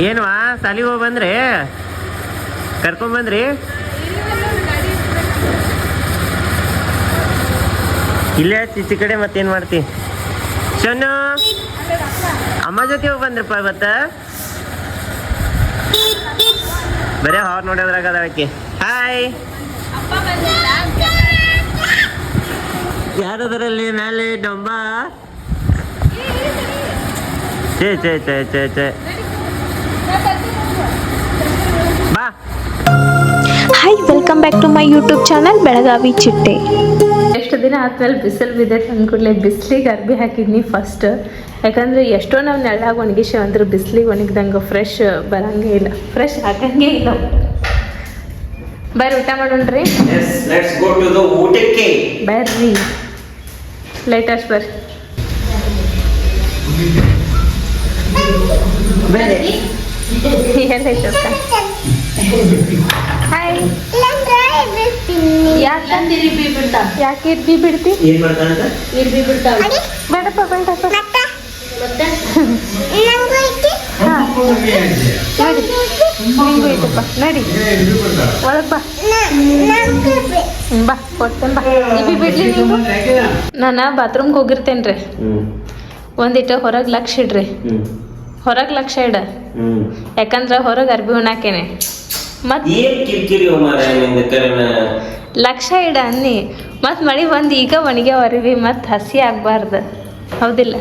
ಏನ್ವಾ ಸಾಲಿಗೆ ಹೋಗಿ ಬಂದ್ರಿ? ಕರ್ಕೊಂಡ್ ಬಂದ್ರಿ? ಇಲ್ಲೇ ಚಿಚ್ಚಿ ಕಡೆ ಮತ್ತೇನು ಮಾಡ್ತಿ? ಶನ್ನು ಅಮ್ಮ ಜೊತೆ ಹೋಗಿ ಬಂದ್ರಪ್ಪ ಇವತ್ತ? ಬರೇ ಹಾರ್ ನೋಡೋದ್ರಾಗ ಅದಕ್ಕೆ ಹಾಯ್ ಯಾರದರಲ್ಲಿ ಮೇಲೆ ಡೊಂಬ? ಚೇ ಚೇ ಚೇ ಚೇ ಚೇ ಮೈ ಯೂಟ್ಯೂಬ್ ಚಾನಲ್ ಬೆಳಗಾವಿ ಚಿಟ್ಟೆ. ಎಷ್ಟು ದಿನ ಆದ್ಮೇಲೆ ಬಿಸಿಲು ಬಿದ್ದೈತೆ ಅಂದ್ಕೂಡ್ಲೆ ಬಿಸಿಲಿಗೆ ಅರ್ಬಿ ಹಾಕಿದ್ನಿ ಫಸ್ಟ್ ಯಾಕಂದ್ರೆ ಎಷ್ಟೋ ನಾವು ನೆಳ್ಳಾಗ ಒಣಗಿಸಿ ಅಂದ್ರೆ ಬಿಸಿಲಿಗೆ ಒಣಗಿದಂಗೆ ಫ್ರೆಶ್ ಬರಂಗೇ ಇಲ್ಲ. ಫ್ರೆಶ್ ಆಗಂಗೇ ಇಲ್ಲ. ಬರ್ರಿ ಊಟ ಮಾಡೋಣ್ರಿ. ಬರ್ರಿ ಲೆಟ್ಸ್ ಗೋ ಟು ದ ಊಟಕ್ಕೆ. ಬರ್ರಿ. ಲೇಟೆಸ್ಟ್ ಬರ್ರಿ. ಊಟ ಹಾಯ್ ಯಾಕೆ ಯಾಕೆ ಇರ್ಬಿ ಬಿಡ್ತಿ? ಏನ್ ಮಾಡ್ತಾನಂತ ಬೇಡಪ್ಪ ಬೇಡಪ್ಪ ಹಾ. ನಡಿ. ಒಳಗ್ ಬಾ. ಬಾ. ಕೊಡ್ತೇನೆ ಬಾ. ಇವಿ ಬಿಡ್ಲಿ ನೀವು ನಾನು ಬಾತ್ರೂಮ್ಗೆ ಹೋಗಿರ್ತೇನೆ ರೀ ಒಂದಿಟ್ಟು ಹೊರಗೆ ಲಕ್ಷ ಇಡ್ರಿ. ಹೊರಗೆ ಲಕ್ಷ ಇಡ. ಯಾಕಂದ್ರೆ ಹೊರಗೆ ಅರ್ಬಿ ಉಣ್ಣಾಕೇನೆ ಮತ್ ಏನ್ ಕಿರಿಕಿರಿ ಮಾರ ನಿಂದ ಕರೆನ? ಲಕ್ಷ ಇಡ ಅನ್ನಿ. ಮತ್ ಮಳಿ ಬಂದು ಈಗ ಒಣಗ್ಯಾವ ಅರಿವಿ ಮತ್ ಹಸಿ ಆಗ್ಬಾರ್ದು. ಹೌದಿಲ್ಲ.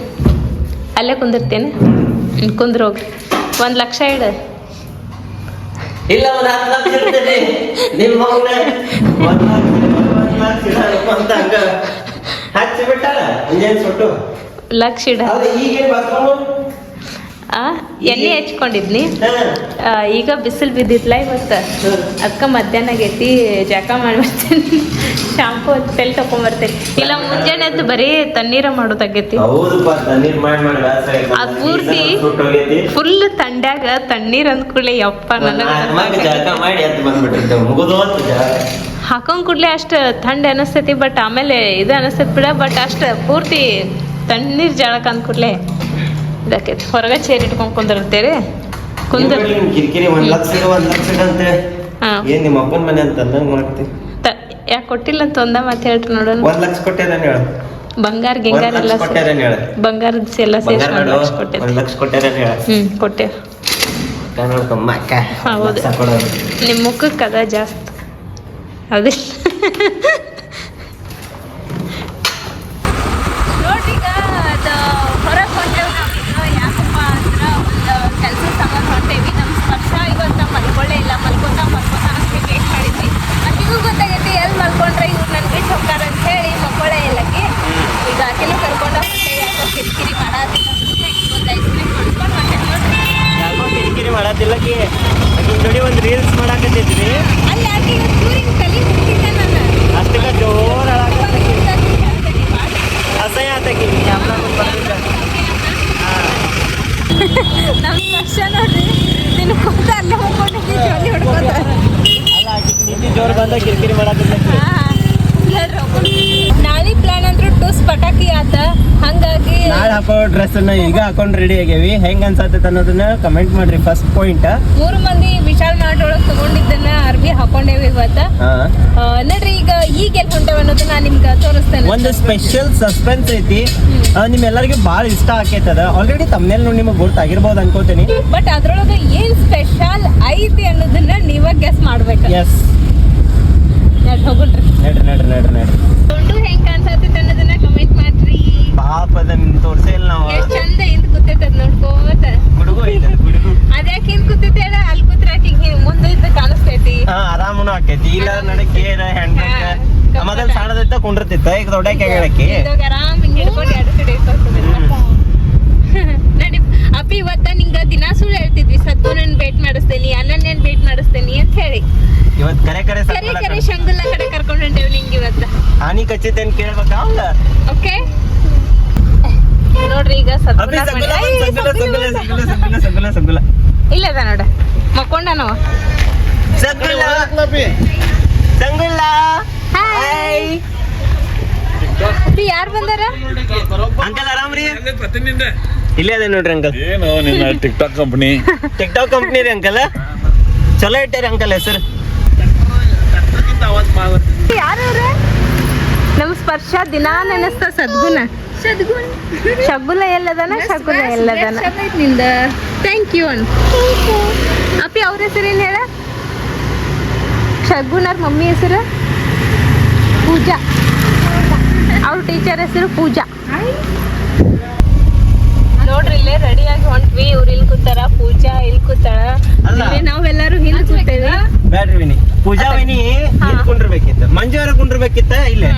ಅಲ್ಲೇ ಕುಂದಿರ್ತೇನೆ. ಕುಂದ್ರ ಹೋಗ್ರಿ. ಒಂದ್ ಲಕ್ಷ ಇಡ. ಇಲ್ಲ ಒಂದ್ ಹತ್ತು ಲಕ್ಷ ಇರ್ತದೆ ನಿಮ್ಮ ಹಚ್ಚಿ ಬಿಟ್ಟಾರ ಸುಟ್ಟು? ಇಡ. ಎಣ್ಣೆ ಹಚ್ಕೊಂಡಿದ್ನಿ. ಈಗ ಬಿಸಿಲು ಬಿದ್ದಿತ್ತಲ್ಲ ಇವತ್ತು. ಅದಕ್ಕೆ ಮಧ್ಯಾಹ್ನ ಆಗೈತಿ ಜಾಕ ಮಾಡ್ಬಿಡ್ತೀನಿ ಶಾಂಪು ತೆಲ್ ತಕೊಂಬರ್ತೇನೆ ಇಲ್ಲ ಮುಂಜಾನೆ ಅದು ಬರೀ ತಣ್ಣೀರ ಮಾಡೋದಾಗೈತಿ ಅದು ಪೂರ್ತಿ ಫುಲ್ ತಂಡ್ಯಾಗ ತಣ್ಣೀರ್ ಅಂದ್ಕೂಡ್ಲೆ ಯಪ್ಪ ನನಗೆ ಹಾಕೊಂಡ್ ಕೂಡ್ಲೆ ಅಷ್ಟು ಥಂಡ್ ಅನಿಸ್ತೈತಿ ಬಟ್ ಆಮೇಲೆ ಇದು ಅನಿಸ್ತೈತಿ ಬಿಡ ಬಟ್ ಅಷ್ಟು ಪೂರ್ತಿ ತಣ್ಣೀರ್ ಜಾಳಕ್ಕೆ ಅಂದ್ಕೂಡ್ಲೆ ಇದಾಕೈತಿ ಹೊರಗೆ ಚೇರ್ ಇಟ್ಕೊಂಡು ಕುಂದಿರ್ತೇರಿ ಕುಂದ್ರ ಕಿರಿಕಿರಿ ಒಂದ್ ಲಕ್ಷ ಒಂದ್ ಲಕ್ಷ ಅಂತ ಹಾ. ಏನ್ ನಿಮ್ಮ ಅಪ್ಪನ ಮನೆ ಅಂತ ಅಂದಂಗ್ ಮಾಡ್ತಿ? ಯಾಕೆ ಕೊಟ್ಟಿಲ್ಲ ಅಂತ ಒಂದ ಮಾತು ಹೇಳ್ರಿ ನೋಡೋಣ. ಒಂದ್ ಲಕ್ಷ ಕೊಟ್ಟೇನ ಹೇಳ? ಬಂಗಾರ ಗಿಂಗಾರ ಎಲ್ಲ ಲಕ್ಷ ಕೊಟ್ಟೇರೇನ್ ಹೇಳ? ಬಂಗಾರದ ಎಲ್ಲ ಸೇರಿ ಬಂಗಾರ ಒಂದ್ ನೋಡು ಲಕ್ಷ ಕೊಟ್ಟೈತಿ ಒಂದ್ ಲಕ್ಷ ಕೊಟ್ಟೇರೇನ್ ಹೇಳ? ಹ್ಮ್ ಕೊಟ್ಟೆ ಹೌದು. ನಿಮ್ಮ ಮುಖಕ್ಕೆ ಅದ ಜಾಸ್ತಿ. ಅದಿಲ್ಲ ನೋಡ್ರಿ ಅದು ಹೊರಗೆ ಹೊಂಟೇವಿ ನಾವು ಯಾಕಪ್ಪ ಅಂದ್ರೆ ಒಂದು ಕೆಲಸ ಸಂಬಂಧ ಹೊಂಟೇವಿ ನಮ್ಮ ಸ್ಪರ್ಶ ಇವತ್ತು ಮಲ್ಕೊಳ್ಳೇ ಇಲ್ಲ ಮಲ್ಕೋತಾ ಮಲ್ಕೋತಾ ಅಷ್ಟೇ ವೇಟ್ ಮಾಡಿದ್ವಿ ಆಕೆಗೂ ಗೊತ್ತಾಗೈತಿ ಎಲ್ಲಿ ಮಲ್ಕೊಂಡ್ರೆ ಇವ್ರು ನನ್ನ ಬಿಟ್ಟು ಹೋಗ್ತಾರೆ ಅಂತ ಹೇಳಿ ಮಲ್ಕೊಳ್ಳೇ ಇಲ್ಲಕ್ಕೆ ಈಗ ಆಕೆನೂ ಕರ್ಕೊಂಡು ಹೊಂಟೇವಿ ಯಾಕೋ ಕಿರಿಕಿರಿ ಮಾಡಾತಿಲ್ಲ ಒಂದು ಐಸ್ ಕ್ರೀಮ್ ಮಾಡ್ಕೊಂಡು ಹೊಂಟೇವಿ ನೋಡ್ರಿ ಯಾಕೋ ಕಿರಿಕಿರಿ ಮಾಡತ್ತಿಲ್ಲಕಿ ಆಕಿನ್ ಜೋಡಿ ಒಂದ್ ರೀಲ್ಸ್ ಮಾಡಾಕತ್ತಿದ್ವಿ ಅಲ್ಲಿ ಆಕೆ ಇವತ್ತು ಊರಿಗೆ ಕಲಿ ಮುಗಿದ್ದೆ ನಾನು ಅಷ್ಟಕ್ಕ ಜೋರ್ ಅಳಾಕತ್ತಿ. ನಮ್ಮ ಅಸಹ್ಯ ಆತಕಿ ಕ್ಯಾಮ್ರಾ ಬರ್ತಿದ್ದ ವರ್ಷ ನೋಡ್ರಿ ನಿನ್ನ ಕೂತ ಅಲ್ಲೇ ಹೋಗ್ಕೊಂಡಿದ್ದಿ ಜೋಲಿ ಹೊಡ್ಕೋತ ಅಲ್ಲ ಆಕಿ ನಿಂತಿ ಜೋರ್ ಬಂದ ಕಿರಿಕಿರಿ ಮಾಡಾಕತ್ತಿ ನಾಳೆ ಪ್ಲಾನ್ ಅಂದ್ರೂ ಟೂಸ್ ಪಟಾಕಿ ಆತ ಹಂಗಾಗಿ ನಾಳೆ ಹಾಕೋ ಡ್ರೆಸ್ ಅನ್ನ ಈಗ ಹಾಕೊಂಡ್ ರೆಡಿ ಆಗ್ಯಾವಿ ಹೆಂಗ್ ಅನ್ಸತ್ತೆ ಅನ್ನೋದನ್ನ ಕಮೆಂಟ್ ಮಾಡ್ರಿ ಫಸ್ಟ್ ಪಾಯಿಂಟ್ ಮೂರು ಮಂದಿ ವಿಶಾಲ್ ಮಾರ್ಟ್ ಒಳಗ್ ತಗೊಂಡಿದ್ದನ್ನ ಅರ್ಬಿ ಹಾಕೊಂಡೇವಿ ಇವತ್ತ. ನೋಡ್ರಿ ಈಗ ಈಗ ಎಲ್ಲಿ ಹೊಂಟೇವ ಅನ್ನೋದನ್ನ ನಿಮ್ಗೆ ತೋರಿಸ್ತೇನೆ. ಒಂದು ಸ್ಪೆಷಲ್ ಸಸ್ಪೆನ್ಸ್ ಐತಿ. ನಿಮ್ಮೆಲ್ಲರಿಗೂ ಭಾಳ ಇಷ್ಟ ಆಕೈತದ. ಆಲ್ರೆಡಿ ತಮ್ಮನೇಲಿ ನೋಡಿ ನಿಮಗೆ ಗೊತ್ತಾಗಿರ್ಬೋದು ಅನ್ಕೋತೀನಿ. ಬಟ್ ಅದ್ರೊಳಗೆ ಏನ್ ಸ್ಪೆಷಲ್ ಐತಿ ಅನ್ನೋದನ್ನ ನೀವ ಗೆಸ್ ಮಾಡ್ಬೇಕು. ಎಸ್ ನೋಡ್ರಿ ಹೋಗ್ರಿ ನೋಡ್ರಿ ನಡ್ರಿ ನಡ್ರಿ ನಡ್ರಿ. ಹೆಂಗ್ ಕಮೆಂಟ್ ಮಾಡ್ರಿ ಪಾಪ ಅದನ್ನ ತೋರ್ಸೇ ಇಲ್ಲ ನಾವು. ಎಷ್ಟ್ ಚಂದ ಹಿಂದ್ ಕೂತೈತೆ ಅದ್ ನೋಡ್ಕೋತ ಗುಡುಗು ಐತೆ ಗುಡುಗು. ಅದ್ಯಾಕೆ ಹಿಂದ್ ಕೂತೈತೆ ಹೇಳ ಅಲ್ಲಿ ಕೂತ್ರ ಹಿಂಗ್ ಮುಂದೆ ಇದ್ದ ಕಾಣಿಸ್ತೈತಿ. ಹಾ ಆರಾಮನು ಆಕೈತಿ. ಇಲ್ಲ ನಡಕ್ಕೆ ಹ್ಯಾಂಡ್ ಬ್ರೇಕ್ ಮೊದಲ್ ಕುಂಡಿರ್ತಿತ್ತ. ಈಗ ದೊಡ್ಡಕ್ಕೆ ಹೇಳಕ್ಕೆ ಆರಾಮ್ ಹಿಂಗ್ ಹಿಡ್ಕೊಂಡು ಎರಡು ಕಡೆ ನಡಿ ಅಪ್ಪಿ ಇವತ್ತ ನಿಂಗ ದಿನಾ ಸುಳ್ಳು ಹೇಳ್ತಿದ್ವಿ. ಸತ್ತು ನನ್ ಭೇಟ್ ಮಾಡಿಸ್ತೇನಿ ಅನನ್ಯನ್ ಭೇಟ್ ಮಾಡಿಸ್ತೇನಿ ಅಂತ ಹೇಳಿ. ಇವತ್ ಕರೆ ಕರೆ ಕರೆ ಕರೆ ಶಂಗುಲ ಕಡೆ ಕರ್ಕೊಂಡು ಹೊಂಟೇವ್ ನಿಂಗೆ ಇವತ್ತ. ಹಾನಿ ಕಚ್ಚಿದ್ದೇನ್ ಕೇಳ್ಬೇಕಾ ಓಕೆ ನೋಡ್ರಿ ಈಗ ಇಲ್ಲ ಅದ ನೋಡ. ಮಕ್ಕೊಂಡ ನಾವು ಹಾಯ್ ಯಾರು ಬಂದಾರ? ಅಂಕಲ್ ಆರಾಮ್ರಿ ಇಲ್ಲೇ ಅದೇ ನೋಡ್ರಿ ಅಂಕಲ್. ಏನು ನಿನ್ನ TikTok company TikTok company ರೀ ಅಂಕಲ್. ಚಲೋ ಇಟ್ಟಾರಿ ಅಂಕಲ್ ಹೆಸರು. ಯಾರು ನಮ್ಮ ಸ್ಪರ್ಶ ದಿನಾ ನೆನೆಸ್ತಾ ಸದ್ಗುಣ. ಸದ್ಗುಣ ಶಗುಲ ಎಲ್ಲದನ ಶಗುಲ ಎಲ್ಲದನ. ನಿಂದ. ಥ್ಯಾಂಕ್ ಯು ಅನ್. ಅಪ್ಪಿ ಅವ್ರ ಹೆಸರೇನು ಹೇಳ? ಶಗುನರ್ ಮಮ್ಮಿ ಹೆಸರು? ಪೂಜಾ. ಅವ್ರ ಟೀಚರ್ ಹೆಸರು ಪೂಜಾ. ನೋಡ್ರಿ ಇಲ್ಲೇ ರೆಡಿಯಾಗಿ ಹೊಂಟ್ವಿ. ಇವ್ರು ಇಲ್ಲಿ ಕೂತಾರ ಪೂಜಾ ಇಲ್ಲಿ ಕೂತಾಳ ನಾವೆಲ್ಲರೂ ಹಿಂದೆ ಕೂತೇವಿ. ಬ್ಯಾಡ್ರಿ ವಿನಿ. ಪೂಜಾ ವಿನಿ ಕುಂಡಿರ್ಬೇಕಿತ್ತು ಮಂಜು ಅವ್ರ ಕುಂಡಿರ್ಬೇಕಿತ್ತ. ಇಲ್ಲೇ.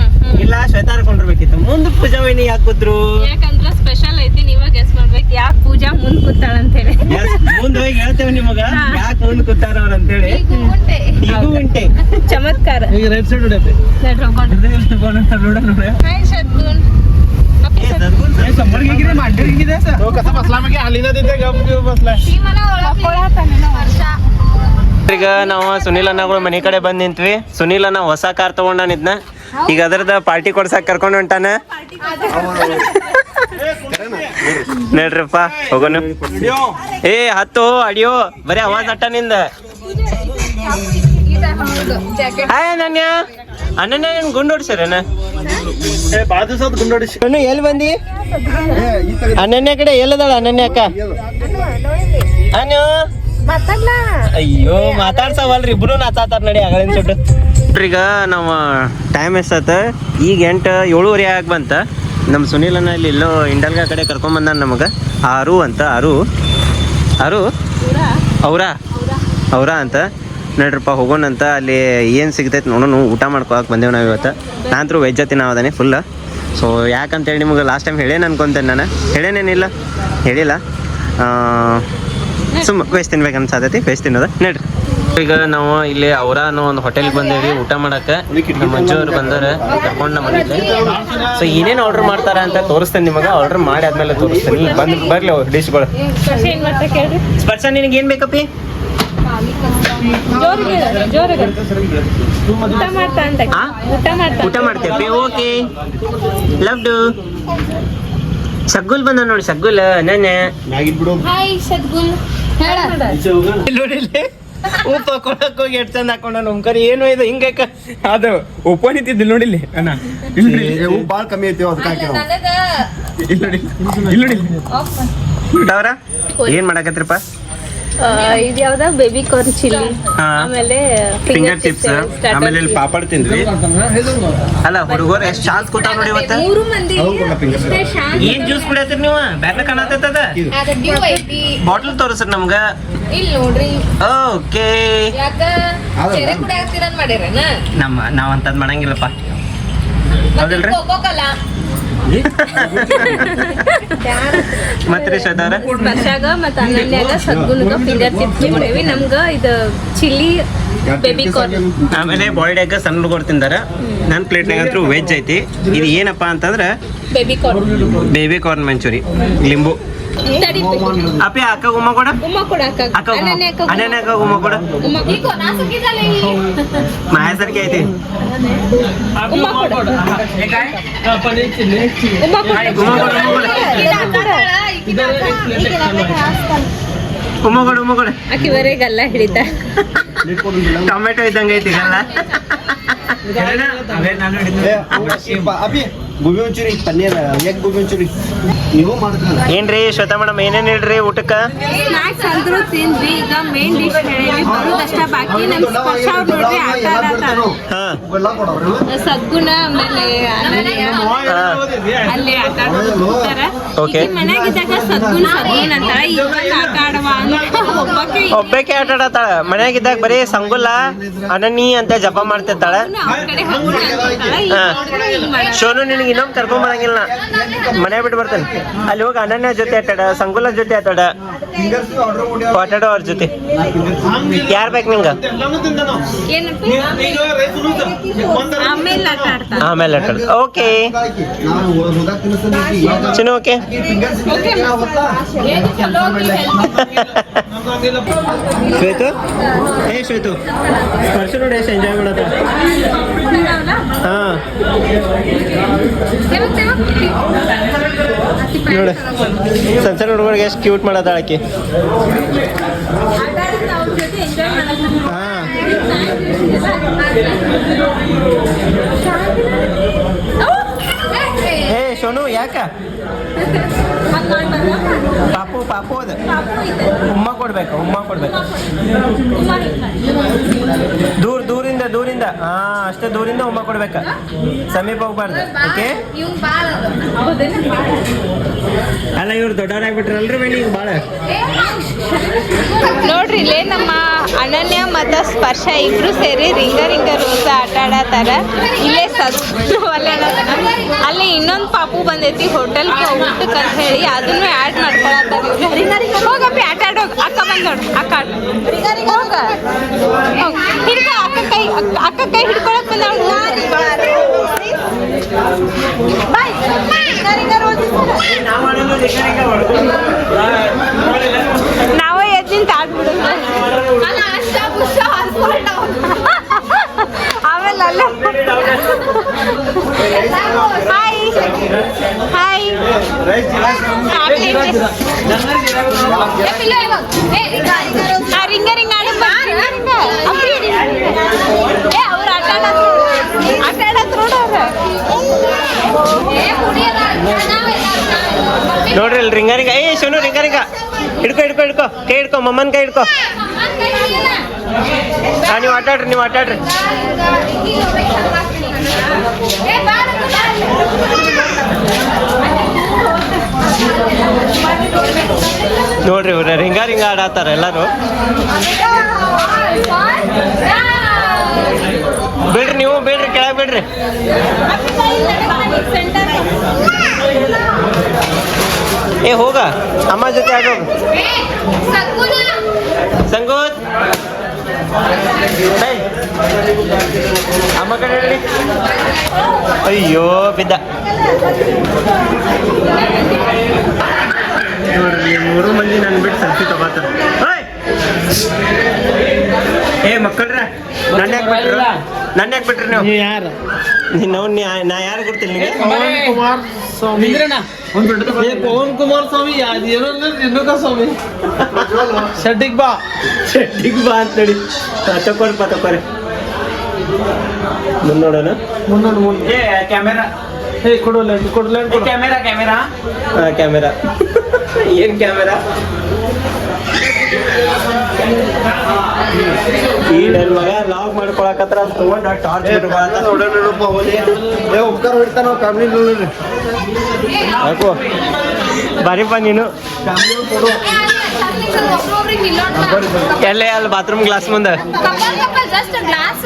ಇಲ್ಲ ಶ್ವೇತಾರ ಕುಂಡಿರ್ಬೇಕಿತ್ತು. ಮುಂದ್ ಪೂಜಾ ವಿನಿ ಯಾಕೆ ಕೂತ್ರು? ಯಾಕಂದ್ರ ಸ್ಪೆಷಲ್ ಐತಿ ನೀವ ಗೆಸ್ ಮಾಡ್ಬೇಕು. ಯಾಕೆ ಪೂಜಾ ಮುಂದ್ ಕೂತಾಳ ಅಂತ ಹೇಳಿ ಮುಂದ ಮುಂದ್ ಹೋಗಿ ಹೇಳ್ತೇವೆ ನಿಮಗ. ಹಾ. ಯಾಕೆ ಮುಂದ್ ಕೂತಾರ ಅವ್ರ ಅಂತೇಳಿ ಇದು ಉಂಟೆ. ಚಮತ್ಕಾರ. ಈಗ ರೈಟ್ ಸೈಡ್ ಹೊಡೆಯತ್ತೆ ನಡ್ರಿ ಹೋಗೋಣ. ಈಗ ನಾವು ಸುನಿಲ್ ಅನ್ನಗಳು ಮನೆ ಕಡೆ ಬಂದ್ ನಿಂತ್ವಿ. ಸುನಿಲ್ ಅಣ್ಣ ಹೊಸ ಕಾರ್ ತಗೊಂಡಾನಿದ್ನ ಈಗ ಅದರದ ಪಾರ್ಟಿ ಕೊಡ್ಸಕ್ ಕರ್ಕೊಂಡು ಹೊಂಟಾನ. ನೋಡ್ರಪ್ಪ ಹೋಗೋನು ಏ ಹತ್ತು ಅಡಿಯೋ ಬರೀ ಅವಾಜ್ ಅಟ್ಟ ನಿಂದ. ಹಾಯ್ ಅನನ್ಯ. ಅನನ್ಯ ನಿನ್ ಗುಂಡ್ ಅಣ್ಣ ಎಲ್ಲಿ ಬಂದಿ ಅನನ್ಯ ಕಡೆ ಎಲ್ಲದಾಳ ಅನನ್ಯ ಅಕ್ಕ? ಅನು. ಅಯ್ಯೋ ಮಾತಾಡ್ಸವಲ್ರಿ ಇಬ್ರು ನಾಚಾತಾರ ನಡಿ ಅಗಳಿನ ಸುಟ್ಟು. ಈಗ ನಾವು ಟೈಮ್ ಎಷ್ಟಾತ? ಈಗ ಎಂಟು ಏಳುವರೆ ಆಗಿ ಬಂತ. ನಮ್ಮ ಸುನೀಲನ ಇಲ್ಲಿ ಎಲ್ಲೋ ಇಂಡಲ್ಗ ಕಡೆ ಕರ್ಕೊಂಬಂದ ನಮಗೆ. ಆರು ಅಂತ ಆರು. ಆರು? ಅವರ? ಅವರ ಅಂತ. ನಡ್ರಪ್ಪ ಹೋಗೋಣಂತ ಅಲ್ಲಿ ಏನು ಸಿಗ್ತೈತೆ ನೋಡೋಣ. ಊಟ ಮಾಡ್ಕೊಳಕ್ಕೆ ಬಂದೇವು ನಾವು ಇವತ್ತು. ನಾನಂತರೂ ವೆಜ್ ತಿನ್ನೋದಾನೆ ಫುಲ್ ಸೊ ಯಾಕಂತೇಳಿ ನಿಮಗೆ ಲಾಸ್ಟ್ ಟೈಮ್ ಹೇಳೇನು ಅನ್ಕೊಂತೇನೆ ನಾನು? ಹೇಳೇನೇನಿಲ್ಲ? ಹೇಳಿಲ್ಲ. ಸುಮ್ಮ ವೆಜ್ ತಿನ್ಬೇಕಂತ ಸಾಧ್ಯತೆ ವೆಜ್ ತಿನ್ನೋದ? ನೋಡ್ರಿ. ಈಗ ನಾವು ಇಲ್ಲಿ ಅವರ ಅನ್ನೋ ಒಂದು ಹೋಟೆಲ್ಗೆ ಬಂದೇವಿ ಊಟ ಮಾಡಕ್ಕೆ ನಮ್ಮ ಮಂಜು ಅವ್ರು ಬಂದಾರ. ಕರ್ಕೊಂಡು ನಮ್ಮ ಮನೆಗೆ. ಸೊ ಏನೇನು ಆರ್ಡರ್ ಮಾಡ್ತಾರ ಅಂತ ತೋರಿಸ್ತೇನೆ ನಿಮಗೆ. ಆರ್ಡರ್ ಮಾಡಿ ಆದ್ಮೇಲೆ ತೋರಿಸ್ತೇನೆ. ಬಂದು ಬರಲಿ ಅವು ಡಿಶ್ಗಳು ಸ್ಪರ್ಶ ನಿನಗೆ ಏನು ಬೇಕಪ್ಪಿ? ಊಟ ಮಾಡ್ತೇವೆ ಓಕೆ. ಲವ್ ಡು ಸಗ್ಗುಲ್ ಬಂದ ನೋಡಿ ಸಗ್ಗುಲ್ ನೆನೆ ನೋಡಿ ಉಪ್ಪ ಕೊಡಕ್ ಹೋಗಿ ಎಷ್ಟು ಚಂದ ಹಾಕೊಂಡ ನಮ್ಕರಿ ಏನು ಇದು? ಹಿಂಗ ಅದು ಓಪನ್ ಇದ್ದಿದ್ದು ನೋಡಿಲ್ಲಿ? ಅಣ್ಣ. ಬಾಳ್ ಕಮ್ಮಿ ಐತಿ ಅದಕ್ಕೆ ಹಾಕಿರೋ ಇಲ್ಲಿ ನೋಡಿ ಇಲ್ಲಿ ನೋಡಿ ಅವ್ರ ಏನ್ ಮಾಡಕತ್ರಿಪ್ಪ? ಇದು ಯಾವ್ದ? ಬೇಬಿ ಕಾರ್ನ್ ಚಿಲ್ಲಿ ಆಮೇಲೆ ಫಿಂಗರ್ ಚಿಪ್ಸ್ ಆಮೇಲೆ ಇಲ್ಲಿ ಪಾಪಡ್ ತಿಂದ್ವಿ. ಅಲ್ಲ ಹುಡುಗರು ಎಷ್ಟು ಚಾನ್ಸ್ ಕೊಟ್ಟಾರ ನೋಡಿ ಇವತ್ತು? ಮೂರು ಮಂದಿ ಏನ್ ಜ್ಯೂಸ್ ಕುಡಿಯತ್ತೀರಿ ನೀವು? ಬ್ಯಾಟ್ಲ ಕಾಣತೈತದ ಬಾಟಲ್ ತೋರಿಸ್ರಿ ನಮ್ಗ. ಇಲ್ಲಿ ನೋಡ್ರಿ. ಓಕೆ ನಮ್ಮ ನಾವ್ ಅಂತದ್ ಮಾಡಂಗಿಲ್ಲಪ್ಪ. ಹೌದಿಲ್ರಿ? ಮತ್ರಿ ಮತ್ತ ಅನನ್ಯಾಗ ಸದ್ಗುನ್ಗ ಫಿಂಗರ್ ಚಿಪ್ಸ್ ಕೊಡೇವಿ ನಮ್ಗ ಇದು ಚಿಲ್ಲಿ ಬೇಬಿ ಕಾರ್ನ್ ಆಮೇಲೆ ಬಾಯ್ಡ್ ಎಗ್ ಸಣ್ಣ ಹುಡುಗರು ತಿಂದಾರ. ನನ್ನ ಪ್ಲೇಟ್ ಅಂತೂ ವೆಜ್ ಐತಿ. ಇದು ಏನಪ್ಪಾ ಅಂತಂದ್ರೆ baby corn baby corn manchurian ಲಿಂಬು. ಅಪ್ಪಿ ಅಕ್ಕ ಉಮ್ಮ ಕೊಡ. ಉಮ್ಮ ಕೊಡಾಕ ಅಕ್ಕ. ಅಣ್ಣನೇ ಅನನ್ಯಾಕ ಉಮ್ಮ ಕೊಡ. ಮಾಯಸರ್ಕೆ ಐತಿ. ಉಮ್ಮ ಕೊಡ. ಉಮ್ಮ ಕೊಡ. ಉಮ್ಮ ಕೊಡ. ಉಮ್ಮ ಕೊಡ ಕೊಡ ಕೊಡ. ಆಕಿ ಬರೇಗಲ್ಲ ಹಿಡಿತ. ಟೊಮೆಟೊ ಇದ್ದಂಗೆ ಐತಿ ಗಲ್ಲ. ಅಭಿ ಗೋಬಿ ಮಂಚೂರಿ ಪನ್ನೀರ್ ಎಗ್ ಗೋಬಿ ಮಂಚೂರಿ ನೀವು ಮಾಡ್ತೀರ? ಏನ್ರಿ ಶ್ವೇತಾ ಮೇಡಮ್ ಏನೇನ್ ಹೇಳ್ರಿ ಊಟಕ್ಕ? ಸ್ನಾಕ್ಸ್ ಅಂದ್ರೂ ತಿಂದ್ವಿ ಈಗ ಮೇನ್ ಡಿಶ್ ಹೇಳಿ ಬರೋದಷ್ಟ ಬಾಕಿ. ನಮ್ ಸ್ಪರ್ಶ ಅವ್ರ್ ನೋಡ್ರಿ ಆಟ ಆಡತಾರ ಹಾ. ಬೆಲ್ಲ ಕೊಡವ್ರು ಸದ್ಗುಣ ಆಮೇಲೆ. ಅಲ್ಲಿ ಆಟ ಈಗ ಬಂದ್ ಆಟ ಆಡತ್ತಾಳ. ಮನ್ಯಾಗಿದ್ದಾಗ ಬರೀ ಸಂಗುಲ್ಲ ಅನನಿ ಅಂತ ಜಪ ಮಾಡ್ತಿರ್ತಾಳ. ಶೋನು ನಿನಗೆ ಇನ್ನೊಮ್ಮೆ ಕರ್ಕೊಂಡ್ ಬರಂಗಿಲ್ಲ ಮನೆ ಬಿಟ್ಟು ಬರ್ತೇನೆ. ಅಲ್ಲಿ ಹೋಗಿ ಅನನ್ಯ ಜೊತೆ ಆಟಾಡ ಸಂಗುಲ ಜೊತೆ ಆಟಾಡ. ಆಟಾಡೋ ಅವ್ರ ಜೊತೆ. ಯಾರ್ ಬೇಕು ನಿಂಗ? ಆಮೇಲೆ ಆಟಾಡ ಓಕೆ. ಚಿನ್ನು ಓಕೆ. ಶ್ವೇತು? ಏ, ಶ್ವೇತು. ಸ್ಪರ್ಶ ನೋಡಿ ಎಷ್ಟು ಎಂಜಾಯ್ ಮಾಡತ್ತ ಹಾ. ನೋಡು. ಸಣ್ಣ ಸಣ್ಣ ಹುಡುಗರಿಗೆ ಎಷ್ಟು ಕ್ಯೂಟ್ ಮಾಡತ್ತ ಆಕಿ. ಹಾ. ಏ, ಸೋನು, ಯಾಕ? ಪಾಪು ಪಾಪು ಅದು. ಉಮ್ಮ ಕೊಡ್ಬೇಕು ಉಮ್ಮ ಕೊಡ್ಬೇಕು. ದೂರ ದೂರಿಂದ ದೂರಿಂದ. ಹಾ ಅಷ್ಟೇ ದೂರಿಂದ ಉಮ್ಮ ಕೊಡ್ಬೇಕ. ಸಮೀಪ ಹೋಗ್ಬಾರ್ದು. ಓಕೆ ಅಲ್ಲ. ಇವ್ರು ದೊಡ್ಡವರಾಗ್ಬಿಟ್ರಲ್ರಿ ಬೇಡಿ ಈಗ ಭಾಳ ನೋಡ್ರಿ ಇಲ್ಲೇ ನಮ್ಮ ಅನನ್ಯ ಮತ್ತು ಸ್ಪರ್ಶ ಇಬ್ರು ಸೇರಿ ರಿಂಗ ರಿಂಗ ರೋಸ ಆಟ ಆಡತ್ತಾರ ಇಲ್ಲೇ ಸತ್ವಲ್ಲ ಅಲ್ಲಿ ಇನ್ನೊಂದು ಪಾಪು ಬಂದೈತಿ, ಹೋಟೆಲ್ಗೆ ಊಟಕ್ಕೆ ಅಂತ ಹೇಳಿ ಅದನ್ನು ಆ್ಯಡ್ ಮಾಡ್ಕೊಳತ್ತಾರ ಹೋಗಪ್ಪಿ, ಆಟ ಆಡೋ ಅಕ್ಕ ಬಂದ್ ನೋಡು, ಅಕ್ಕ ಹೋಗ. ಹಿಡ್ಕ, ಅಕ್ಕ ಕೈ, ಅಕ್ಕ- ಕೈ ಹಿಡ್ಕೊಳಕ್ ಬಂದ ನಾವೇ ಎದ್ದಿಂತ ಆಡ್ಬಿಡೋದು ಆಮೇಲೆ ಅಲ್ಲ ಹಾಯ್ ಹಾಯ್ ರಿಂಗ ರಿಂಗ ಏ ಅವ್ರು ಆಟ ಆಡೋದು ಆಟ ಆಡೋದು ನೋಡೋರು ನೋಡ್ರಿ ಇಲ್ಲಿ ರಿಂಗ ರಿಂಗ ಏ ಸೋನು ರಿಂಗ ರಿಂಗ ಹಿಡ್ಕೊ ಹಿಡ್ಕೊ ಹಿಡ್ಕೊ. ಕೈ ಹಿಡ್ಕೊ, ಮಮ್ಮನ ಕೈ ಹಿಡ್ಕೊ. ಹಾ ನೀವು ಆಟಾಡ್ರಿ ನೀವು ಆಟಾಡ್ರಿ. ನೋಡ್ರಿ ಇವ್ರ ರಿಂಗ ರಿಂಗ ಆಡತ್ತಾರ ಎಲ್ಲಾರು. ಬಿಡ್ರಿ ನೀವು, ಬಿಡ್ರಿ, ಕೆಳಗೆ ಬಿಡ್ರಿ. ಏ ಹೋಗ. ಅಮ್ಮ ಜೊತೆ ಆಡೋದು ಸಂಗೋತ್. ಅಮ್ಮ ಕಡೆ ಹೇಳಿ ಅಯ್ಯೋ ಬಿದ್ದ. ನೋಡ್ರಿ ಈ ಮೂರು ಮಂದಿ ನನ್ ಬಿಟ್ಟು ಸೆಲ್ಫಿ ತಗೋತಾರ ಓಯ್! ಏ ಮಕ್ಕಳ್ರ ನನ್ನ ಯಾಕೆ ಬಿಟ್ರು? ನನ್ನ ಯಾಕೆ ಬಿಟ್ರಿ ನೀವು? ಯಾರು? ನಾವು ನಾ ಯಾರು ಗೊತ್ತಿಲ್ಲ ನಿಮಗೆ ಪವನ್ ಕುಮಾರ್ ಸ್ವಾಮಿ. ಏ ಪವನ್ ಕುಮಾರ್ ಸ್ವಾಮಿ ಯಾವ್ದು ಏನೋ ರೇಣುಕಾ ಸ್ವಾಮಿ. ಶೆಟ್ಟಿಗ್ ಬಾ. ಶೆಟ್ಟಿಗೆ ಬಾ ಅಂತ ಹೇಳಿ. ತಕೊಳ್ಪ ತಕೋರಿ ಮುಂದೆ ನೋಡೋಣ. ಮುನ್ನೋಡು ಮುಂದೆ ಕ್ಯಾಮೆರಾ. ಏ ಕೊಡು ಲೆಂಟ್ ಕೊಡು ಲೆಂಟ್ ಕೊಡು. Camera camera. ಹಾ ಕ್ಯಾಮೆರಾ. ಏನ್ ಕ್ಯಾಮೆರಾ? ಈ ನನ್ ಮಗ ಲಾಗ್ ಮಾಡ್ಕೊಳಕತ್ರ ತಗೊಂಡ ಟಾರ್ಚ್ ಬಿಟ್ಕೊಳತ್ತ ನೋಡೋಣಪ್ಪ ಹೋಲಿ ಏ ಉಪಕಾರ ಹೊಡಿತಾನ ನಾವು ಫ್ಯಾಮಿಲಿ ನೋಡ್ರಿ ಯಾಕೋ? ಬಾರಿಪ್ಪ ನೀನು. ಎಲ್ಲೇ ಅಲ್ಲಿ ಬಾತ್ರೂಮ್ ಗ್ಲಾಸ್ ಮುಂದೆ ಜಸ್ಟ್ ಗ್ಲಾಸ್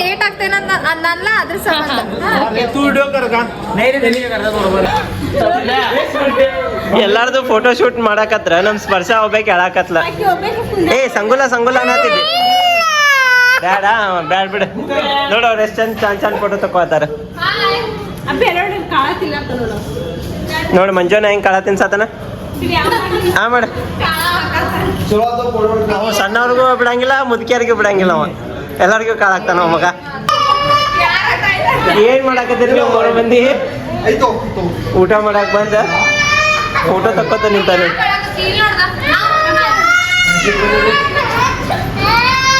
ಲೇಟ್ ಆಗ್ತೇನೆ ಎಲ್ಲಾರ್ದು ಫೋಟೋ ಶೂಟ್ ಮಾಡಾಕತ್ರ ನಮ್ ಸ್ಪರ್ಶ ಹೋಗ್ಬೇಕು ಹೇಳಾಕತ್ಲ. ಏ ಸಂಗುಲ ಸಂಗುಲ ಅನ್ನತ್ತಿದ್ದೆ. ಬ್ಯಾಡ ಬ್ಯಾಡ್ ಬಿಡ ನೋಡು ಅವ್ರು ಎಷ್ಟು ಚಂದ ಚಂದ ಚಂದ ಫೋಟೋ ತಕೋತಾರ ನೋಡು. ಮಂಜುನ ಹೆಂಗ್ ಕಾಳತಿನ ಸತನ? ಹಾ ಮಾಡ. ಅವ ಸಣ್ಣವ್ರಿಗೂ ಬಿಡಂಗಿಲ್ಲ ಮುದುಕಿಯರಿಗೂ ಬಿಡಂಗಿಲ್ಲ ಅವ. ಎಲ್ಲರಿಗೂ ಕಾಳಾಗ್ತಾನ ಮಗ. ಏನ್ ಮಾಡಾಕತ್ತೀರಿ ನೀವು ಮೂರು ಮಂದಿ? ಊಟ ಮಾಡಕ್ ಬಂದ? ಊಟ ತಕ್ಕೋತ ನಿಂತಾನೆ.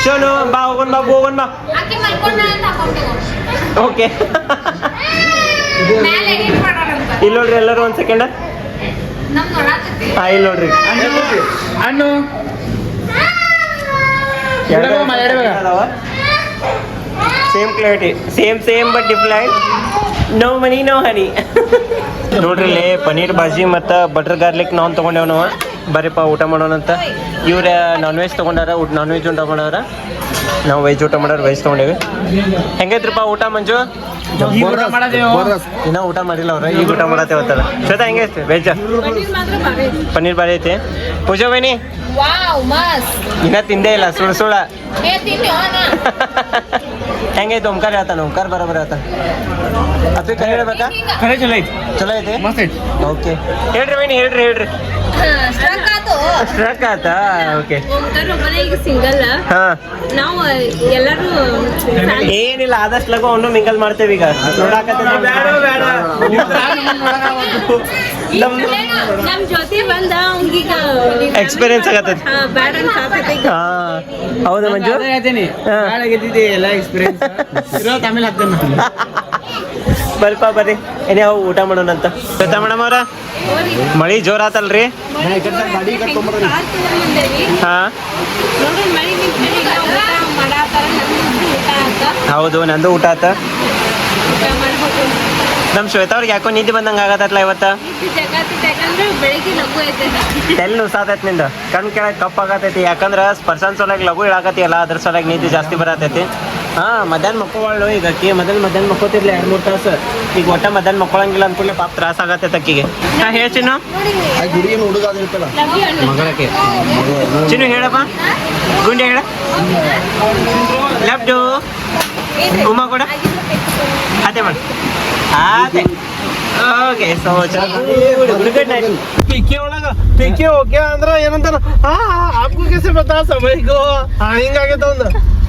ಶೋನು ಬಾ ಹೋಗೋಣ ಬಾ ಹೋಗೋಣ ಬಾ. ಓಕೆ. ಇಲ್ಲ ನೋಡ್ರಿ ಎಲ್ಲರೂ ಒಂದ್ ಸೆಕೆಂಡ್ ಇಲ್ಲಿ ನೋಡ್ರಿ. ಅದಾವ. Same clarity same same but different no money no honey ನೋಡ್ರಿ ಲೇ ಪನ್ನೀರ್ ಭಾಜಿ ಮತ್ತು ಬಟರ್ ಗಾರ್ಲಿಕ್ ನಾನ್ ತೊಗೊಂಡೇವ್ ನಾವು. ಬರ್ರಿಪ್ಪ ಊಟ ಮಾಡೋಣ ಅಂತ ಇವ್ರ ನಾನ್ ವೆಜ್ ತೊಗೊಂಡಾರ ನಾನ್ ವೆಜ್ ಊಟ ಮಾಡಾರ ನಾವು ವೆಜ್ ಊಟ ಮಾಡೋರು ವೆಜ್ ತೊಗೊಂಡೇವಿ ಹೆಂಗೈತ್ರಪ್ಪ ಊಟ ಮಂಜು? ಇನ್ನೂ ಊಟ ಮಾಡಿಲ್ಲ ಅವ್ರ ಈಗ ಊಟ ಮಾಡತ್ತೇವತ್ತಾರ ಜೊತೆ ಹೆಂಗೈತಿ ವೆಜ್? ಪನ್ನೀರ್ ಬಾರಿ ಐತಿ. ಪೂಜಾ ಬೈನಿ ಇನ್ನ ತಿಂದೇ ಇಲ್ಲ ಸುಳ್ಳು ಸುಳ್ಳ. ಹೆಂಗೈತೆ ಓಂಕಾರ ಹೇಳ್ತಾನೆ ಓಂಕಾರ ಬರೋಬರ ಹೇಳ್ತಾನೆ ಅದು ಕರೆ ಹೇಳ್ಬೇಕಾ? ಚಲೋ ಐತಿ. ಚಲೋ ಐತಿ? ಮಸ್ತ್ ಐತಿ. ಓಕೆ. ಹೇಳ್ರಿ ಬೈನಿ ಹೇಳ್ರಿ ಹೇಳ್ರಿ. ಸ್ಟ್ರಕ್ ಆತಾ ಓಕೆ ಓಂಕಾರ ಒಬ್ಬನೇ ಈಗ ಸಿಂಗಲ್ ಹಾ. ನಾವು ಎಲ್ಲರೂ ಏನಿಲ್ಲ ಆದಷ್ಟು ಲಗು ಅವನು ಮಿಂಗಲ್ ಮಾಡ್ತೇವೆ ಈಗ. ನೋಡಾಕತ್ತೆ ನಮ್ ಜೊತೆ ಬಂದ Experience ಆಗತ್ತೈತಿ. ಹಾ ಬ್ಯಾಡ ಅಂತ ಆತೈತಿ ಈಗ. ಹಾ. ಹೌದಾ ಮಂಜು? ಅದೇ ಹೇಳ್ತೀನಿ ಹಾ. ಭಾಳ ಎಲ್ಲ ಎಕ್ಸ್ಪೀರಿಯನ್ಸ್ ಹಾಕ್ತೇನೆ ಬರ್ಪಾ ಬರ್ರಿ ಏನೇ ಊಟ ಮಾಡೋಣ ಅಂತ ಶ್ವೇತಾ ಮೇಡಮ್ ಅವ್ರ. ಮಳಿ ಜೋರ್ ಆತಲ್ರಿ ಹಾಂ. ಹೌದು, ನಂದು ಊಟ ಆತ. ಊಟ ಮಾಡ್ಬೇಕು ನಮ್ ಶ್ವೇತಾ ಅವ್ರಿಗೆ ಯಾಕೋ ನಿದ್ದೆ ಬಂದಂಗ ಆಗತ್ತಲ್ಲ ಇವತ್ತ? ಎಲ್ಲಿ ನುಸಾತೈತಿ ನಿಂದ. ಕಣ್ ಕೆಳಗ್ ಕಪ್ ಆಗತೈತಿ ಯಾಕಂದ್ರ ಸ್ಪರ್ಶನ್ ಸೊಲಾಗಿ ಲಘು ಇಳಾಕತಿ ಅಲ್ಲ, ಅದ್ರ ಸೊಲಾಗಿ ನಿದ್ದೆ ಜಾಸ್ತಿ ಬರತೈತಿ. ಹಾ ಮಧ್ಯಾಹ್ನ ಮಕ್ಕೋವಾಳು ಈಗ ಅಕ್ಕಿ ಮೊದಲು ಮಧ್ಯಾಹ್ನ ಮಕ್ಕೋತಿರ್ಲಿ ಎರಡ್ ಮೂರ್ ತಾಸು ಈಗ ಒಟ್ಟ ಮಧ್ಯಾಹ್ನ ಮಕ್ಕೊಳಂಗಿಲ್ಲ ಅನ್ಕೂಡ್ಲೆ ಪಾಪ ತ್ರಾಸ ಆಗತ್ತೆ ಅಕ್ಕಿಗೆ ಹಾ ಹೇಳ್ ಚಿನ್ನು ಹುಡುಗಿನ ಹುಡುಗ ಮಗಳಕ್ಕೆ ಚಿನ್ನು ಹೇಳಪ್ಪ ಗುಂಡಿ ಹೇಳ ಲೆಫ್ಟು ಉಮ್ಮ ಕೂಡ ಅದೇ ಮಾಡಿ ಅದೇ ಓಕೆ ಸೊ ಗುಡ್ ನೈಟ್ ಪಿಕ್ಕಿ ಒಳಗ ಪಿಕ್ಕಿ ಓಕೆ ಅಂದ್ರ ಏನಂತಾರ ಹಾ ಆಪ್ಕು ಕೆಸೆ ಬತ್ತಾ ಸಮಯಕ್ಕೂ ಹಾ ಹಿಂಗಾಗೈತ ಒಂದ